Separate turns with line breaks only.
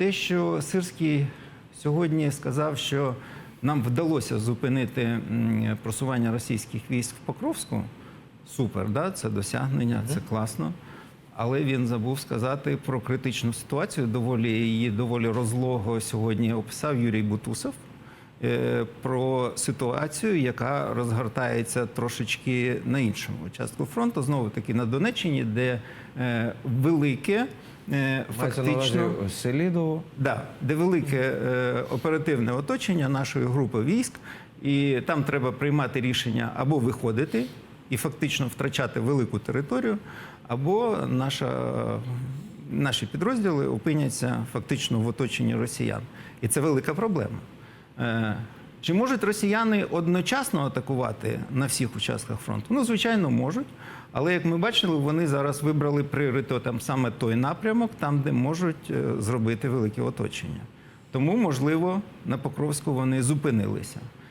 те, що Сирський сьогодні сказав, що нам вдалося зупинити просування російських військ в Покровську, супер, да? це досягнення, це класно. Але він забув сказати про критичну ситуацію. Доволі її доволі розлого сьогодні описав Юрій Бутусов. е, Про ситуацію, яка розгортається трошечки на іншому участку фронту, знову таки на Донеччині, де е, велике е, фактично
Селідово.
Да, де велике е, оперативне оточення нашої групи військ, і там треба приймати рішення або виходити і фактично втрачати велику територію, або наша, наші підрозділи опиняться фактично в оточенні росіян. І це велика проблема. Чи можуть росіяни одночасно атакувати на всіх участках фронту? Ну, звичайно, можуть. Але як ми бачили, вони зараз вибрали пріоритетом саме той напрямок, там, де можуть е, зробити велике оточення. Тому, можливо, на Покровську вони зупинилися.